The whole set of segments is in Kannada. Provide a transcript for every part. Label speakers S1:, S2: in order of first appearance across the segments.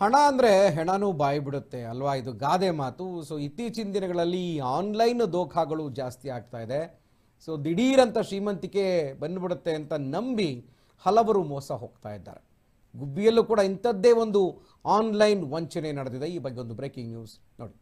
S1: ಹಣ ಅಂದರೆ ಹೆಣನೂ ಬಾಯಿ ಬಿಡುತ್ತೆ ಅಲ್ವಾ? ಇದು ಗಾದೆ ಮಾತು. ಸೊ ಇತ್ತೀಚಿನ ದಿನಗಳಲ್ಲಿ ಆನ್ಲೈನ್ ದೋಖಾಗಳು ಜಾಸ್ತಿ ಆಗ್ತಾ ಇದೆ. ಸೊ ದಿಢೀರಂತ ಶ್ರೀಮಂತಿಕೆ ಬಂದ್ಬಿಡುತ್ತೆ ಅಂತ ನಂಬಿ ಹಲವರು ಮೋಸ ಹೋಗ್ತಾ ಇದ್ದಾರೆ. ಗುಬ್ಬಿಯಲ್ಲೂ ಕೂಡ ಇಂಥದ್ದೇ ಒಂದು ಆನ್ಲೈನ್ ವಂಚನೆ ನಡೆದಿದೆ. ಈ ಬಗ್ಗೆ ಒಂದು ಬ್ರೇಕಿಂಗ್ ನ್ಯೂಸ್ ನೋಡಿ.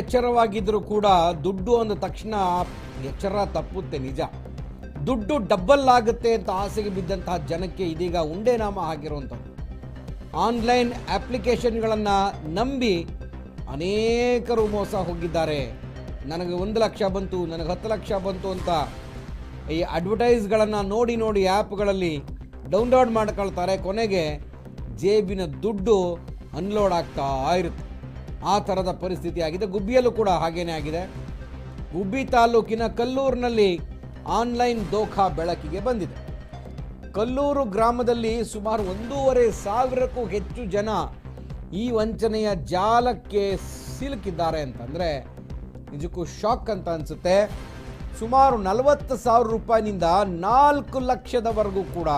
S1: ಎಚ್ಚರವಾಗಿದ್ರೂ ಕೂಡ ದುಡ್ಡು ಅಂದ ತಕ್ಷಣ ಎಚ್ಚರ ತಪ್ಪುತ್ತೆ ನಿಜ. ದುಡ್ಡು ಡಬ್ಬಲ್ ಆಗುತ್ತೆ ಅಂತ ಆಸೆಗೆ ಬಿದ್ದಂತಹ ಜನಕ್ಕೆ ಇದೀಗ ಉಂಡೆನಾಮ ಆಗಿರುವಂಥದ್ದು. ಆನ್ಲೈನ್ ಅಪ್ಲಿಕೇಶನ್ಗಳನ್ನು ನಂಬಿ ಅನೇಕರು ಮೋಸ ಹೋಗಿದ್ದಾರೆ. ನನಗೆ ಒಂದು ಲಕ್ಷ ಬಂತು, ನನಗೆ ಹತ್ತು ಲಕ್ಷ ಬಂತು ಅಂತ ಈ ಅಡ್ವರ್ಟೈಸ್ಗಳನ್ನು ನೋಡಿ ನೋಡಿ ಆ್ಯಪ್ಗಳಲ್ಲಿ ಡೌನ್ಲೋಡ್ ಮಾಡ್ಕೊಳ್ತಾರೆ. ಕೊನೆಗೆ ಜೇಬಿನ ದುಡ್ಡು ಅನ್ಲೋಡ್ ಆಗ್ತಾ ಇರುತ್ತೆ. ಆ ಥರದ ಪರಿಸ್ಥಿತಿ ಆಗಿದೆ. ಗುಬ್ಬಿಯಲ್ಲೂ ಕೂಡ ಹಾಗೇನೇ ಆಗಿದೆ. ಗುಬ್ಬಿ ತಾಲೂಕಿನ ಕಲ್ಲೂರಿನಲ್ಲಿ ಆನ್ಲೈನ್ ದೋಖಾ ಬೆಳಕಿಗೆ ಬಂದಿದೆ. ಕಲ್ಲೂರು ಗ್ರಾಮದಲ್ಲಿ ಸುಮಾರು ಒಂದೂವರೆ ಸಾವಿರಕ್ಕೂ ಹೆಚ್ಚು ಜನ ಈ ವಂಚನೆಯ ಜಾಲಕ್ಕೆ ಸಿಲುಕಿದ್ದಾರೆ ಅಂತಂದರೆ ನಿಜಕ್ಕೂ ಶಾಕ್ ಅಂತ ಅನಿಸುತ್ತೆ. ಸುಮಾರು ನಲವತ್ತು ಸಾವಿರ ರೂಪಾಯಿನಿಂದ ನಾಲ್ಕು ಲಕ್ಷದವರೆಗೂ ಕೂಡ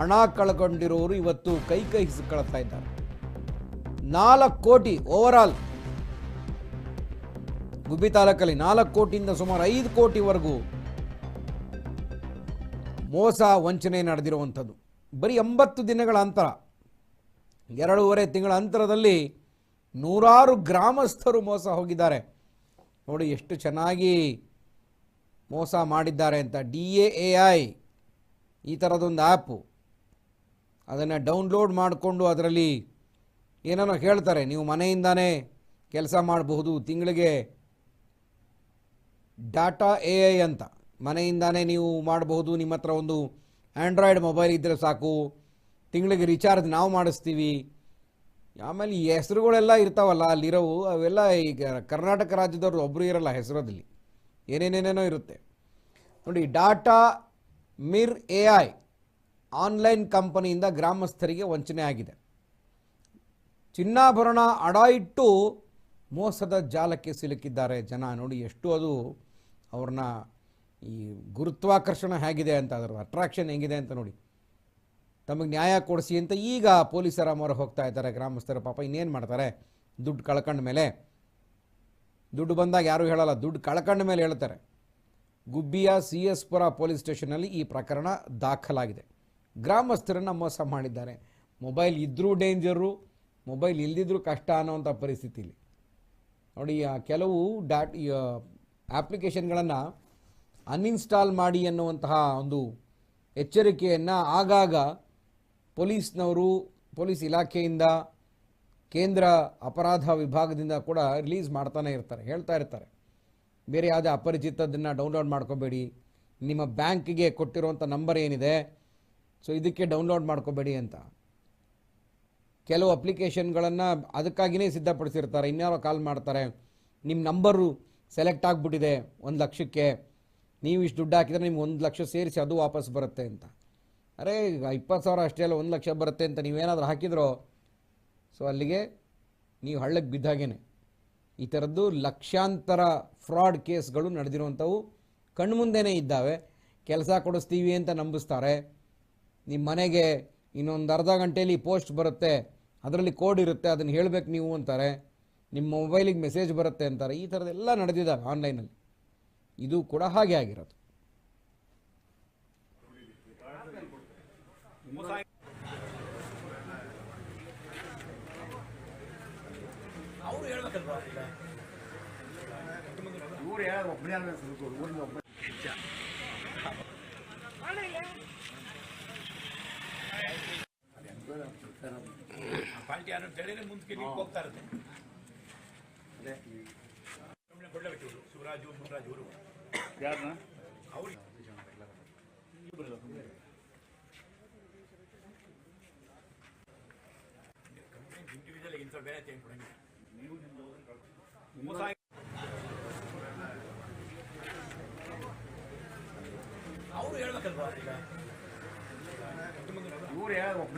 S1: ಹಣ ಕಳ್ಕೊಂಡಿರೋರು ಇವತ್ತು ಕೈ ಕೈ ಸಿಕ್ಕಳ್ತಾ ಇದ್ದಾರೆ. ನಾಲ್ಕು ಕೋಟಿ ಓವರ್ ಆಲ್ ಗುಬ್ಬಿ ತಾಲೂಕಲ್ಲಿ ನಾಲ್ಕು ಕೋಟಿಯಿಂದ ಸುಮಾರು ಐದು ಕೋಟಿವರೆಗೂ ಮೋಸ ವಂಚನೆ ನಡೆದಿರುವಂಥದ್ದು. ಬರೀ ಎಂಬತ್ತು ದಿನಗಳ ಅಂತರ. ಎರಡೂವರೆ ತಿಂಗಳ ಅಂತರದಲ್ಲಿ ನೂರಾರು ಗ್ರಾಮಸ್ಥರು ಮೋಸ ಹೋಗಿದ್ದಾರೆ. ನೋಡಿ ಎಷ್ಟು ಚೆನ್ನಾಗಿ ಮೋಸ ಮಾಡಿದ್ದಾರೆ ಅಂತ. ಡಿ ಎ ಎ ಐ, ಈ ಥರದೊಂದು ಆ್ಯಪು. ಅದನ್ನು ಡೌನ್ಲೋಡ್ ಮಾಡಿಕೊಂಡು ಅದರಲ್ಲಿ ಏನೇನೋ ಹೇಳ್ತಾರೆ, ನೀವು ಮನೆಯಿಂದಾನೇ ಕೆಲಸ ಮಾಡಬಹುದು, ತಿಂಗಳಿಗೆ ಡಾಟಾ ಎ ಐ ಅಂತ. ಮನೆಯಿಂದಾನೇ ನೀವು ಮಾಡಬಹುದು, ನಿಮ್ಮ ಹತ್ರ ಒಂದು ಆ್ಯಂಡ್ರಾಯ್ಡ್ ಮೊಬೈಲ್ ಇದ್ದರೆ ಸಾಕು, ತಿಂಗಳಿಗೆ ರಿಚಾರ್ಜ್ ನಾವು ಮಾಡಿಸ್ತೀವಿ. ಆಮೇಲೆ ಈ ಹೆಸರುಗಳೆಲ್ಲ ಇರ್ತಾವಲ್ಲ, ಅಲ್ಲಿರೋವು, ಅವೆಲ್ಲ ಈಗ ಕರ್ನಾಟಕ ರಾಜ್ಯದವರು ಒಬ್ಬರು ಇರಲ್ಲ ಹೆಸರೋದಲ್ಲಿ. ಏನೇನೇನೇನೋ ಇರುತ್ತೆ. ನೋಡಿ, ಡಾಟಾ ಮಿರ್ ಎ ಐ ಆನ್ಲೈನ್ ಕಂಪನಿಯಿಂದ ಗ್ರಾಮಸ್ಥರಿಗೆ ವಂಚನೆ ಆಗಿದೆ. ಚಿನ್ನಾಭರಣ ಅಡ ಇಟ್ಟು ಮೋಸದ ಜಾಲಕ್ಕೆ ಸಿಲುಕಿದ್ದಾರೆ ಜನ. ನೋಡಿ, ಎಷ್ಟು ಅದು ಅವ್ರನ್ನ ಈ ಗುರುತ್ವಾಕರ್ಷಣ ಹೇಗಿದೆ ಅಂತ, ಅದರ ಅಟ್ರಾಕ್ಷನ್ ಹೆಂಗಿದೆ ಅಂತ ನೋಡಿ. ತಮಗೆ ನ್ಯಾಯ ಕೊಡಿಸಿ ಅಂತ ಈಗ ಪೊಲೀಸರ ಮೊರೆ ಹೋಗ್ತಾ ಇದ್ದಾರೆ. ಗ್ರಾಮಸ್ಥರ ಪಾಪ ಇನ್ನೇನು ಮಾಡ್ತಾರೆ? ದುಡ್ಡು ಕಳ್ಕೊಂಡ ಮೇಲೆ. ದುಡ್ಡು ಬಂದಾಗ ಯಾರೂ ಹೇಳಲ್ಲ, ದುಡ್ಡು ಕಳ್ಕೊಂಡ ಮೇಲೆ ಹೇಳ್ತಾರೆ. ಗುಬ್ಬಿಯ ಸಿ ಎಸ್ ಪುರ ಪೊಲೀಸ್ ಸ್ಟೇಷನಲ್ಲಿ ಈ ಪ್ರಕರಣ ದಾಖಲಾಗಿದೆ. ಗ್ರಾಮಸ್ಥರನ್ನು ಮೋಸ ಮಾಡಿದ್ದಾರೆ. ಮೊಬೈಲ್ ಇದ್ದರೂ ಡೇಂಜರು ಮೊಬೈಲ್ ಇಲ್ದಿದ್ರೂ ಕಷ್ಟ ಅನ್ನೋವಂಥ ಪರಿಸ್ಥಿತಿಲಿ. ನೋಡಿ ಕೆಲವು ಡಾಟ್ ಆ್ಯಪ್ಲಿಕೇಶನ್ಗಳನ್ನು ಅನ್ಇನ್ಸ್ಟಾಲ್ ಮಾಡಿ ಅನ್ನುವಂತಹ ಒಂದು ಎಚ್ಚರಿಕೆಯನ್ನು ಆಗಾಗ ಪೊಲೀಸ್ನವರು, ಪೊಲೀಸ್ ಇಲಾಖೆಯಿಂದ, ಕೇಂದ್ರ ಅಪರಾಧ ವಿಭಾಗದಿಂದ ಕೂಡ ರಿಲೀಸ್ ಮಾಡ್ತಾನೆ ಇರ್ತಾರೆ, ಹೇಳ್ತಾ ಇರ್ತಾರೆ. ಬೇರೆ ಯಾವುದೇ ಅಪರಿಚಿತದನ್ನು ಡೌನ್ಲೋಡ್ ಮಾಡ್ಕೋಬೇಡಿ. ನಿಮ್ಮ ಬ್ಯಾಂಕಿಗೆ ಕೊಟ್ಟಿರುವಂಥ ನಂಬರ್ ಏನಿದೆ, ಸೊ ಇದಕ್ಕೆ ಡೌನ್ಲೋಡ್ ಮಾಡ್ಕೋಬೇಡಿ ಅಂತ. ಕೆಲವು ಅಪ್ಲಿಕೇಶನ್ಗಳನ್ನು ಅದಕ್ಕಾಗಿಯೇ ಸಿದ್ಧಪಡಿಸಿರ್ತಾರೆ. ಇನ್ಯಾರೋ ಕಾಲ್ ಮಾಡ್ತಾರೆ ನಿಮ್ಮ ನಂಬರು ಸೆಲೆಕ್ಟ್ ಆಗಿಬಿಟ್ಟಿದೆ ಒಂದು ಲಕ್ಷಕ್ಕೆ, ನೀವು ಇಷ್ಟು ದುಡ್ಡು ಹಾಕಿದರೆ ನಿಮ್ಗೆ ಒಂದು ಲಕ್ಷ ಸೇರಿಸಿ ಅದು ವಾಪಸ್ ಬರುತ್ತೆ ಅಂತ. ಅರೆ, ಈಗ ಇಪ್ಪತ್ತು ಸಾವಿರ ಅಷ್ಟೇ ಅಲ್ಲ, ಒಂದು ಲಕ್ಷ ಬರುತ್ತೆ ಅಂತ ನೀವೇನಾದರೂ ಹಾಕಿದ್ರೋ, ಸೊ ಅಲ್ಲಿಗೆ ನೀವು ಹಳ್ಳಕ್ಕೆ ಬಿದ್ದಾಗೇನೆ ಈ ಥರದ್ದು ಲಕ್ಷಾಂತರ ಫ್ರಾಡ್ ಕೇಸ್ಗಳು ನಡೆದಿರುವಂಥವು ಕಣ್ಮುಂದೆನೇ ಇದ್ದಾವೆ. ಕೆಲಸ ಕೊಡಿಸ್ತೀವಿ ಅಂತ ನಂಬಿಸ್ತಾರೆ. ನಿಮ್ಮ ಮನೆಗೆ ಇನ್ನೊಂದು ಅರ್ಧ ಗಂಟೆಯಲ್ಲಿ ಪೋಸ್ಟ್ ಬರುತ್ತೆ ಅದರಲ್ಲಿ ಕೋಡ್ ಇರುತ್ತೆ ಅದನ್ನು ಹೇಳಬೇಕು ನೀವು ಅಂತಾರೆ. ನಿಮ್ಮ ಮೊಬೈಲಿಗೆ ಮೆಸೇಜ್ ಬರುತ್ತೆ ಅಂತಾರೆ. ಈ ಥರದ್ದೆಲ್ಲ ನಡೆದಿದ್ದಾವೆ ಆನ್ಲೈನಲ್ಲಿ. ಇದು ಕೂಡ ಹಾಗೆ ಆಗಿರೋದು.
S2: ಅವರು ಹೇಳ್ಬೇಕಲ್ವಾ ಈಗ
S3: ಊರು ಹೇಳ ಒಬ್ಬನೇ ಅಲ್ಲ ಸ್ವಲ್ಪ ಊರಿನ ಒಬ್ಬ
S2: ಪಾರ್ಟಿ ಯಾರು ಅಂತ ಹೇಳಿದ್ರೆ ಮುಂದಕ್ಕೆ ನೀವು ಹೋಗ್ತಾ ಇರುತ್ತೆ ಸುಮ್ಮನೆ ಕೊಡ್ಲೇಬೇಕು ಇವರು ಶಿವರಾಜು ಮುನ್ರಾಜು ಇವರು
S3: ಯಾರನ್ನ
S2: ಅವ್ರು ಇಂಡಿವಿಜುವಲ್ ಇಂಥ ಬೇರೆ ಏನು ಕೊಡಂಗಿಲ್ಲ ಮೋಸ ಆಗಿ- ಅವ್ರು ಹೇಳ್ಬೇಕಲ್ವಾ ಈಗ
S3: ಊರು ಹೇಳ ಒಬ್ಬನೇ ಅಲ್ಲ ಸ್ವಲ್ಪ ಊರಿನ ಒಬ್ಬ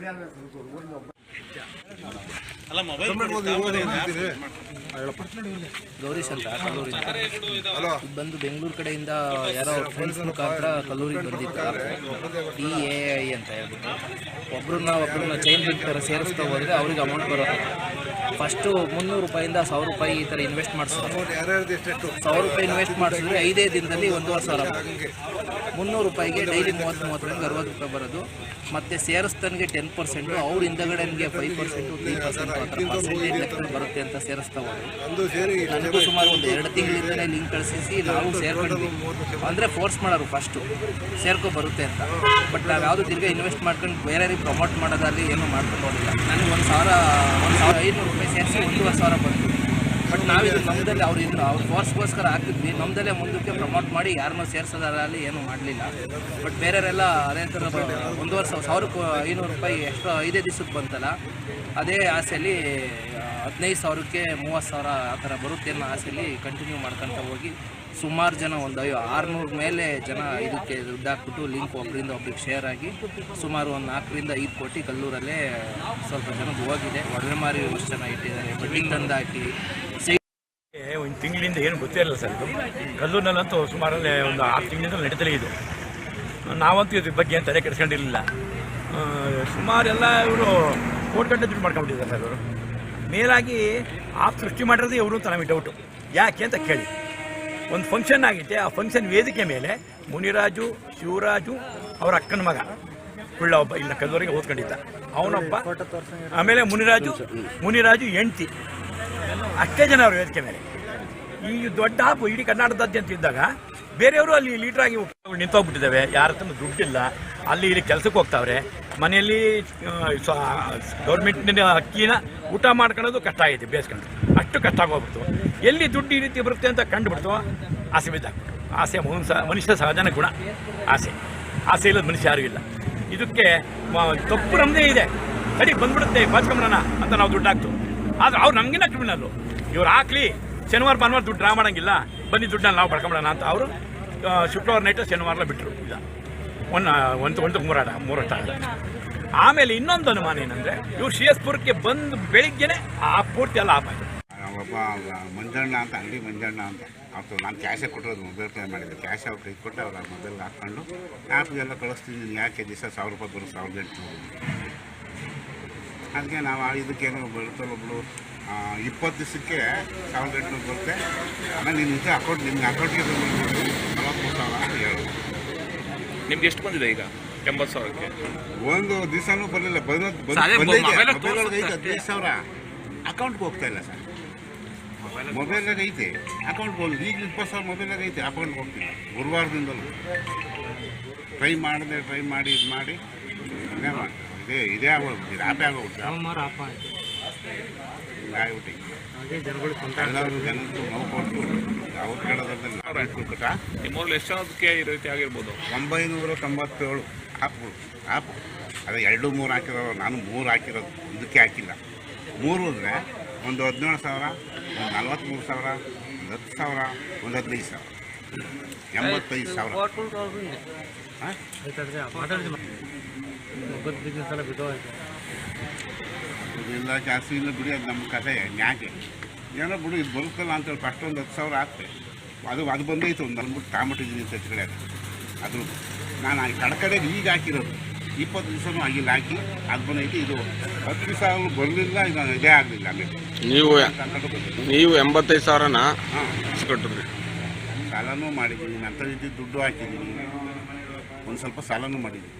S4: ಗೌರೀಶ್ ಅಂತ ಕಲ್ಲೂರಿಂದ ಇದು ಬಂದು ಬೆಂಗಳೂರು ಕಡೆಯಿಂದ ಯಾರೋ ಫ್ರೆಂಡ್ಸ್ ಮುಖಾಂತರ ಕಲ್ಲೂರಿಗೆ ಬಂದಿದ್ದಾರೆ ಡಿ ಎ ಐ ಅಂತ ಹೇಳ್ಬಿಟ್ಟು. ಒಬ್ರನ್ನ ಒಬ್ರನ್ನ ಚೈನ್ ಬಿಟ್ಟು ಥರ ಸೇರಿಸ್ತಾ ಹೋದ್ರೆ ಅವ್ರಿಗೆ ಅಮೌಂಟ್ ಬರುತ್ತೆ. ಫಸ್ಟು ಮುನ್ನೂರು ರೂಪಾಯಿಂದ ಸಾವಿರ ರೂಪಾಯಿ ಈ ಥರ ಇನ್ವೆಸ್ಟ್ ಮಾಡಿಸ್ತಾರೆ ಸಾವಿರ ರೂಪಾಯಿ ಇನ್ವೆಸ್ಟ್ ಮಾಡಿಸಿದ್ರೆ ಐದೇ ದಿನದಲ್ಲಿ ಒಂದೂವರೆ ಸಾವಿರ. ಮುನ್ನೂರು ರೂಪಾಯಿಗೆ ಡೈಲಿ ಮೂವತ್ತು ಮೂವತ್ತರಿಂದ ಅರವತ್ತು ರೂಪಾಯಿ ಬರೋದು. ಮತ್ತು ಸೇರಿಸ್ತನಿಗೆ ಟೆನ್ ಪರ್ಸೆಂಟು ಅವ್ರ ಹಿಂದಗಡೆನಿಗೆ ಫೈವ್ ಪರ್ಸೆಂಟು ತ್ರೀ ಪರ್ಸೆಂಟು ಆ ಥರ ಪರ್ಸೆಂಟೇಜ್ ಲೆಕ್ಕದಲ್ಲಿ ಬರುತ್ತೆ ಅಂತ ಸೇರಿಸ್ತಾ ಹೋದ್ರು ನನಗೂ ಸುಮಾರು ಒಂದು ಎರಡು ತಿಂಗಳಿಂದಲೇ ಲಿಂಕ್ ಕಳಿಸಿ ನಾವು ಸೇರ್ಕೊಂಡ್ವಿ ಅಂದರೆ ಫೋರ್ಸ್ ಮಾಡೋರು ಫಸ್ಟು ಸೇರ್ಕೊ ಬರುತ್ತೆ ಅಂತ. ಬಟ್ ನಾವು ಯಾವುದು ತಿರ್ಗಿ ಇನ್ವೆಸ್ಟ್ ಮಾಡ್ಕೊಂಡು ಬೇರೆಯವ್ರಿಗೆ ಪ್ರಮೋಟ್ ಮಾಡೋದಾಗಲಿ ಏನೂ ಮಾಡ್ಕೊಂಡು ಹೋಗಿಲ್ಲ. ನನಗೆ ಒಂದು ಸಾವಿರ ಒಂದು ಸಾವಿರ ಐನೂರು ರೂಪಾಯಿ ಸೇರಿಸಿ ಒಂದೂವರೆ ಸಾವಿರ ಬಂತು ಬಟ್ ನಾವಿದು ನಮ್ಮದಲ್ಲಿ ಅವ್ರು ಇದ್ರು, ಅವ್ರು ಫೋರ್ಸ್ಗೋಸ್ಕರ ಹಾಕಿದ್ವಿ. ನಮ್ಮದಲ್ಲೇ ಮುಂದಕ್ಕೆ ಪ್ರಮೋಟ್ ಮಾಡಿ ಯಾರನ್ನೂ ಸೇರಿಸೋದಾರಲ್ಲಿ ಏನೂ ಮಾಡಲಿಲ್ಲ. ಬಟ್ ಬೇರೆಯವರೆಲ್ಲ ಅದೇ ಥರ ಒಂದು ಸಾವಿರ, ಸಾವಿರಕ್ಕೂ ಐನೂರು ರೂಪಾಯಿ ಎಷ್ಟು ಐದೇ ದಿವಸಕ್ಕೆ ಬಂತಲ್ಲ, ಅದೇ ಆಸೆಯಲ್ಲಿ ಹದಿನೈದು ಸಾವಿರಕ್ಕೆ ಮೂವತ್ತು ಸಾವಿರ ಆ ಥರ ಬರುತ್ತೆ ಅನ್ನೋ ಆಸೆಯಲ್ಲಿ ಕಂಟಿನ್ಯೂ ಮಾಡ್ಕೊತ ಹೋಗಿ ಸುಮಾರು ಜನ ಒಂದು ಐ, ಆರುನೂರು ಮೇಲೆ ಜನ ಇದಕ್ಕೆ ದುಡ್ಡು ಹಾಕ್ಬಿಟ್ಟು ಲಿಂಕ್ ಒಬ್ಬರಿಂದ ಒಬ್ರಿಗೆ ಶೇರ್ ಆಗಿ ಸುಮಾರು ಒಂದು ನಾಲ್ಕರಿಂದ ಐದು ಕೋಟಿ ಕಲ್ಲೂರಲ್ಲೇ ಸ್ವಲ್ಪ ಜನಕ್ಕೆ ಹೋಗಿದೆ. ಒಡವೆ ಮಾರಿ ಎಷ್ಟು ಜನ ಇಟ್ಟಿದ್ದಾರೆ. ಬಡ್ಡಿಂಗ್ ತಂದು ಹಾಕಿ ಸೈ
S2: ಒಂದು ತಿಂಗಳಿಂದ ಏನು ಗೊತ್ತೇ ಇಲ್ಲ ಸರ್ ಇದು. ಕಲ್ಲೂರಿನಲ್ಲಂತೂ ಸುಮಾರಲ್ಲಿ ಒಂದು ಆರು ತಿಂಗಳಿಂದ ನಡೀತಲೇ ಇದು. ನಾವಂತೂ ಇದ್ರ ಬಗ್ಗೆ ಏನು ತಲೆ ಕೆಡಿಸ್ಕೊಂಡಿರಲಿಲ್ಲ. ಸುಮಾರೆಲ್ಲ ಇವರು ಕೋಟ್ ಗಂಟೆ ದುಡ್ಡು ಮಾಡ್ಕೊಂಡ್ಬಿಟ್ಟಿದ್ದಾರೆ ಸರ್ ಇವರು. ಮೇಲಾಗಿ ಆ ಸೃಷ್ಟಿ ಮಾಡಿರೋದೇ ಇವರು ಅಂತ ನಮಗೆ ಡೌಟು ಯಾಕೆ ಅಂತ ಕೇಳಿ. ಒಂದು ಫಂಕ್ಷನ್ ಆಗಿತ್ತೆ, ಆ ಫಂಕ್ಷನ್ ವೇದಿಕೆ ಮೇಲೆ ಮುನಿರಾಜು, ಶಿವರಾಜು, ಅವರ ಅಕ್ಕನ ಮಗ. ಕುಳ್ಳ ಒಬ್ಬ ಇಲ್ಲ ಕಲ್ಲೂರಿಗೆ ಓದ್ಕೊಂಡಿದ್ದ. ಅವನೊಬ್ಬ, ಆಮೇಲೆ ಮುನಿರಾಜು ಮುನಿರಾಜು ಹೆಂಡ್ತಿ. ಅಷ್ಟೇ ಜನ ಅವರು ವೇದಿಕೆ ಮೇಲೆ. ಈ ದೊಡ್ಡ ಆಪು ಇಡೀ ಕರ್ನಾಟಕದಾದ್ಯಂತ ಇದ್ದಾಗ ಬೇರೆಯವರು ಅಲ್ಲಿ ಲೀಡರ್ ಆಗಿ ನಿಂತೋಗ್ಬಿಟ್ಟಿದ್ದಾವೆ ಯಾರ ಹತ್ರ ದುಡ್ಡಿಲ್ಲ, ಅಲ್ಲಿ ಇಲ್ಲಿ ಕೆಲಸಕ್ಕೆ ಹೋಗ್ತಾವ್ರೆ, ಮನೆಯಲ್ಲಿ ಗೌರ್ಮೆಂಟ್ನ ಅಕ್ಕಿನ ಊಟ ಮಾಡ್ಕೊಳ್ಳೋದು ಕಷ್ಟ ಆಗಿದೆ, ಬೇಸ್ಕೊಂಡು. ಅಷ್ಟು ಕಷ್ಟ ಆಗೋಗ್ಬಿಡ್ತು. ಎಲ್ಲಿ ದುಡ್ಡು ಈ ರೀತಿ ಬರುತ್ತೆ ಅಂತ ಕಂಡುಬಿಡ್ತು? ಆಸೆ ಬಿದ್ದ ಆಸೆ ಮನುಷ್ಯ ಮನುಷ್ಯ ಸಹಜನ ಗುಣ. ಆಸೆ. ಆಸೆ ಇಲ್ಲದ ಮನುಷ್ಯ ಯಾರೂ ಇಲ್ಲ. ಇದಕ್ಕೆ ತಪ್ಪು ನಮ್ಮದೇ ಇದೆ. ಸರಿ ಬಂದ್ಬಿಡುತ್ತೆ ಬಾಚ್ಕೊಂಬಿಡೋಣ ಅಂತ ನಾವು ದುಡ್ಡು ಹಾಕ್ತು ಆದ್ರೆ ಅವ್ರು ನಮಗಿನ ಕ್ರಿಮಿನಲ್ಲು ಇವ್ರು ಹಾಕ್ಲಿ. ಶನಿವಾರ ಭಾನುವಾರ ದುಡ್ಡು ಡ್ರಾ ಮಾಡೋಂಗಿಲ್ಲ. ಬನ್ನಿ ದುಡ್ಡನ್ನ ನಾವು ಪಡ್ಕೊಂಬಿಡೋಣ ಅಂತ ಅವರು ಶುಕ್ರವಾರ ನೈಟ್ ಶನಿವಾರ ಬಿಟ್ಟರು ಇಲ್ಲ ಒಂದು ಒಂದು ಒಂದು ಮೂರಾಟ ಮೂರಾಟ ಆಮೇಲೆ ಇನ್ನೊಂದು ಅನುಮಾನ ಏನಂದರೆ, ಇವ್ರು ಸಿ ಎಸ್ ಪುರಕ್ಕೆ ಬಂದು ಬೆಳಿಗ್ಗೆನೆ ಆ ಪೂರ್ತಿ ಎಲ್ಲ ಆಪಾಯ್ತು
S5: ಒಬ್ಬ ಮಂಜಣ್ಣ ಅಂತ, ಅಂಗಡಿ ಮಂಜಣ್ಣ ಅಂತ. ಅವತ್ತು ನಾನು ಕ್ಯಾಶೇ ಕೊಟ್ಟಿರೋದು ಮೊಬೈಲ್ ಪೇ ಮಾಡಿದ್ದೆ. ಕ್ಯಾಶ್ ಅವ್ರು ಕೈ ಕೊಟ್ಟು, ಅವ್ರ ಮೊಬೈಲ್ಗೆ ಹಾಕ್ಕೊಂಡು ಆ್ಯಪ್ಗೆಲ್ಲ ಕಳಿಸ್ತೀನಿ, ನೀನು ಯಾಕೆ ದಿವಸ ಸಾವಿರ ರೂಪಾಯಿ ಬರೋ ಸಾವಿರದ ಎಂಟುನೂರು. ಅದಕ್ಕೆ ನಾವು ಇದಕ್ಕೆ ಇದಕ್ಕೇನೋ ಬರ್ತಲ್ಲ ಒಬ್ಳು. ಇಪ್ಪತ್ತು ದಿವಸಕ್ಕೆ ಸಾವಿರದ ಎಂಟುನೂರು ಬರುತ್ತೆ. ಆಮೇಲೆ ನಿನ್ನ ಇದು ಅಕೌಂಟ್ ನಿಮ್ಮ ಅಕೌಂಟ್ಗೆ ನಲವತ್ತು ಸಾವಿರ ಅಂತ ಹೇಳಿ.
S6: ನಿಮ್ಗೆ ಎಷ್ಟು ಬಂದಿದೆ ಈಗ? ಎಂಬತ್ತು ಸಾವಿರಕ್ಕೆ?
S5: ಒಂದು ದಿವಸನೂ ಬರಲಿಲ್ಲ.
S6: ಬಂದ
S5: ಬಂದೈತೆ ಐತೆ. ಹದಿನೈದು ಸಾವಿರ. ಅಕೌಂಟ್ಗೆ ಹೋಗ್ತಾ ಇಲ್ಲ ಸರ್. ಮೊಬೈಲಾಗ ಐತೆ. ಅಕೌಂಟ್ಗೆ ಹೋಗಿ ಈಗ ಇಪ್ಪತ್ತು ಸಾವಿರ ಮೊಬೈಲಾಗ ಐತೆ. ಅಕೌಂಟ್ಗೆ ಹೋಗ್ತೀನಿ. ಗುರುವಾರದಿಂದಲೂ. ಟ್ರೈ ಮಾಡಿದೆ ಟ್ರೈ ಮಾಡಿ ಇದು ಮಾಡಿ. ಇದೇ ಇದೇ ಆಗೋಗ್ಬಿಟ್ಟಿದೆ. ಆಪೇ ಆಗೋಗ್ಬಿಟ್ಟು ಹಿಂಗಾಗ್ಬಿಟ್ಟು ಜನಗಳು ಜನಕ್ಕೆ ನೋವು ಕೊಟ್ಟು ಅವ್ರು ಇಟ್ಬಿಟ್ಟ
S6: ನಿಮ್ಮೂರಲ್ಲಿ ಎಷ್ಟು ಜನಕ್ಕೆ ಈ ರೀತಿ ಆಗಿರ್ಬೋದು?
S5: ಒಂಬೈನೂರ ತೊಂಬತ್ತೇಳು ಆ್ಯಪ್ಗಳು ಆ್ಯಪ್ ಅದೇ ಎರಡು ಮೂರು ಹಾಕಿರೋರು ನಾನು ಮೂರು ಹಾಕಿರೋದು ಒಂದಕ್ಕೆ ಹಾಕಿಲ್ಲ. ಮೂರು ಅಂದರೆ ಒಂದು ಹದಿನೇಳು ಸಾವಿರ ಒಂದು ನಲ್ವತ್ತ್ಮೂರು ಸಾವಿರ ಒಂದು ಹತ್ತು ಸಾವಿರ ಒಂದು ಹದಿನೈದು ಸಾವಿರ. ಎಂಬತ್ತೈದು ಸಾವಿರ. ಹಾಂ? ಇದೆಲ್ಲ ಜಾಸ್ತಿ ಇಲ್ಲ ಬಿಡಿ ಅದು ನಮ್ಮ ಕಥೆ ಯಾಕೆ ಏನೋ ಬಿಡು ಇದು ಬದುಕಲ್ಲ ಅಂತೇಳಿ ಫಸ್ಟ್ ಒಂದು ಹತ್ತು ಸಾವಿರ ಆಗ್ತೆ ಅದು ಅದು ಬಂದೈತೆ ಒಂದು ಅಂದ್ಬಿಟ್ಟು ತಾಂಬಿಟ್ಟಿದ್ದೀನಿ ಅಂತ ಕಡೆ ಅದು. ನಾನು ಆ ಕಡೆ ಈಗ ಹಾಕಿರೋದು. ಇಪ್ಪತ್ತು ದಿವಸನೂ ಆಗಿಲ್ಲ ಹಾಕಿ ಅದು ಬಂದೈತಿ ಇದು ಹತ್ತು ದಿವಸ ಬರಲಿಲ್ಲ ಇದು ಇದೇ ಆಗಲಿಲ್ಲ ಆಮೇಲೆ.
S6: ನೀವು ನೀವು ಎಂಬತ್ತೈದು ಸಾವಿರನ ಕೊಟ್ಟಿದ್ರಿ.
S5: ಸಾಲನೂ ಮಾಡಿದ್ದೀನಿ ನಂತರ ಇದ್ದಿದ್ದು ದುಡ್ಡು ಹಾಕಿದ್ದೀನಿ. ಒಂದು ಸ್ವಲ್ಪ ಸಾಲನೂ ಮಾಡಿದ್ದೀನಿ.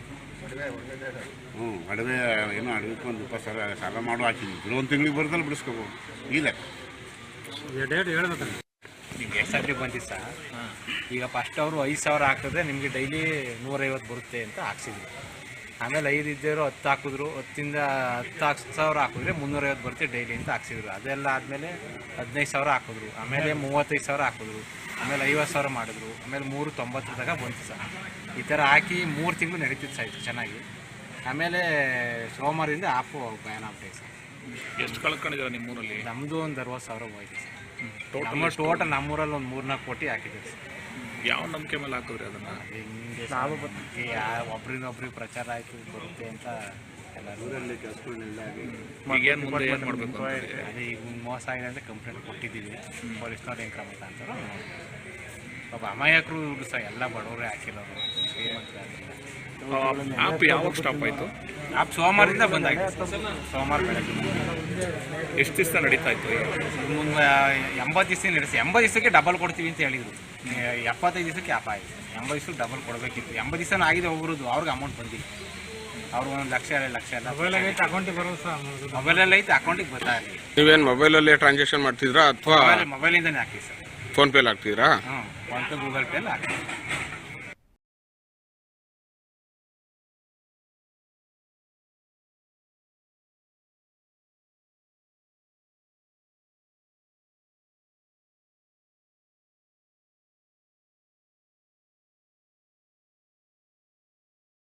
S5: ಹ್ಞೂ ಅಡವೆ ಏನೋ ಅಡವೆಕ್ಕೆ ಒಂದು ಇಪ್ಪತ್ತು ಸಾವಿರ ಸಾಲ ಮಾಡೋ ಹಾಕಿದ್ವಿ ಒಂದು ತಿಂಗಳಿಗೆ ಬರ್ತಲ್ಲ ಬಿಡಿಸ್ಕೋಬೋದು ಇಲ್ಲ
S7: ನಿಮ್ಗೆ ಎಷ್ಟು ಸರ್ತಿ ಬಂದಿತ್ತು ಸರ್ ಈಗ ಫಸ್ಟ್ ಅವರು ಐದು ಸಾವಿರ ಹಾಕಿದ್ರೆ ನಿಮಗೆ ಡೈಲಿ ನೂರೈವತ್ತು ಬರುತ್ತೆ ಅಂತ ಹಾಕ್ಸಿದ್ರು. ಆಮೇಲೆ ಐದು ಇದ್ದವರು ಹತ್ತು ಹಾಕಿದ್ರು. ಹತ್ತಿಂದ ಹತ್ತು ಹಾಕ್ ಸಾವಿರ ಹಾಕಿದ್ರೆ ಮುನ್ನೂರೈವತ್ತು ಬರ್ತೀವಿ ಡೈಲಿ ಅಂತ ಹಾಕ್ಸಿದ್ರು. ಅದೆಲ್ಲ ಆದಮೇಲೆ ಹದಿನೈದು ಸಾವಿರ ಹಾಕಿದ್ರು. ಆಮೇಲೆ ಮೂವತ್ತೈದು ಸಾವಿರ ಹಾಕಿದ್ರು. ಆಮೇಲೆ ಐವತ್ತು ಸಾವಿರ ಮಾಡಿದ್ರು. ಆಮೇಲೆ ಮೂರು ತೊಂಬತ್ತು ತನಕ ಬಂತು ಸರ್. ಈ ಥರ ಹಾಕಿ ಮೂರು ತಿಂಗಳು ನಡೀತಿತ್ತು ಸರ್ ಚೆನ್ನಾಗಿ. ಆಮೇಲೆ ಸೋಮವಾರದಿಂದ ಆಪು ಬ್ಯಾನ್ ಆಗ್ಬಿಟ್ಟೈತೆ ಸರ್.
S6: ಎಷ್ಟು ಕಳ್ಕೊಂಡಿದ್ದಾರೆ ನಿಮ್ಮೂರಲ್ಲಿ?
S7: ನಮ್ಮದು ಒಂದು ಅರವತ್ತು ಸಾವಿರ ಹೋಯ್ತು ಸರ್. ಟೋಟಲ್ ಟೋಟಲ್ ನಮ್ಮೂರಲ್ಲಿ ಒಂದು ಮೂರ್ನಾಲ್ಕು ಕೋಟಿ ಹಾಕಿದ್ದೀವಿ ಸರ್.
S6: ಯಾವ ನಂಬಿಕೆ ಮೇಲೆ ಹಾಕಿದ್ರಿ ಅದನ್ನ?
S7: ಹಿಂಗೆ ಒಬ್ರಿಂದ ಒಬ್ರಿಗೆ ಪ್ರಚಾರ ಆಯ್ತು ಬರುತ್ತೆ ಅಂತ ಊರಲ್ಲಿ
S6: ಈಗ ಏನು ಮುಂದೆ ಏನು ಮಾಡಬೇಕು?
S7: ಅದೇ ಈಗ ಮೋಸ ಆಗಿದೆ ಅಂತ ಕಂಪ್ಲೇಂಟ್ ಕೊಟ್ಟಿದ್ದೀವಿ. ಪೊಲೀಸ್ನವ್ರು ಏನು ಕ್ರಮ ಅಂತಾರೆ ಪಾಪ ಅಮಾಯಕರು ಇವ್ರು ಸಹ ಎಲ್ಲ ಬಡವರೇ ಹಾಕಿರೋರು. ಶ್ರೀಮಂತರಾಗಿಲ್ಲ
S6: ಆಪ್ ಯಾವಾಗ ಸ್ಟಾಪ್ ಆಯಿತು?
S7: ಆಪ್ ಸೋಮವಾರದಿಂದ ಬಂದಾಗಿದೆ ಸೋಮವಾರ ಬೆಳಗ್ಗೆ
S6: ಎಷ್ಟು ದಿವಸ ನಡೀತಾ ಇತ್ತು?
S7: ಎಂಬತ್ತು ದಿವಸ ನಡೆಸಿ ಎಂಬತ್ತು ದಿವಸಕ್ಕೆ ಡಬಲ್ ಕೊಡ್ತೀವಿ ಅಂತ ಹೇಳಿದ್ರು. ಎ- ಎಪ್ಪತ್ತೈದು ದಿವಸಕ್ಕೆ ಆಪ ಆಯಿತು ಎಂಬತ್ತು ದಿವಸಕ್ಕೆ ಡಬಲ್ ಕೊಡಬೇಕಿತ್ತು. ಎಂಬತ್ತು ದಿವಸ ಆಗಿದೆ ಒಬ್ಬರದ್ದು ಅವ್ರಿಗೆ ಅಮೌಂಟ್ ಬಂದಿಲ್ಲ. ಅವ್ರಿಗೆ ಒಂದು ಲಕ್ಷ ಎರಡು ಲಕ್ಷ ಎಲ್ಲ ಅಕೌಂಟಿಗೆ ಬರೋ ಮೊಬೈಲಲ್ಲಿ ಐತೆ ಅಕೌಂಟಿಗೆ ಬರ್ತಾ ಇರಲಿ
S8: ನೀವೇನು ಮೊಬೈಲಲ್ಲಿ ಟ್ರಾನ್ಸಾಕ್ಷನ್ ಮಾಡ್ತಿದ್ರಾ ಅಥವಾ
S7: ಮೊಬೈಲ್ ಮೊಬೈಲಿಂದನೇ ಹಾಕಿ ಸರ್.
S8: ಫೋನ್ಪೇಲಿ ಹಾಕ್ತಿದ್ರಾ?
S7: ಹ್ಞೂ ಫೋನ್ಪೇ ಗೂಗಲ್ ಪೇಲಿ ಹಾಕಿ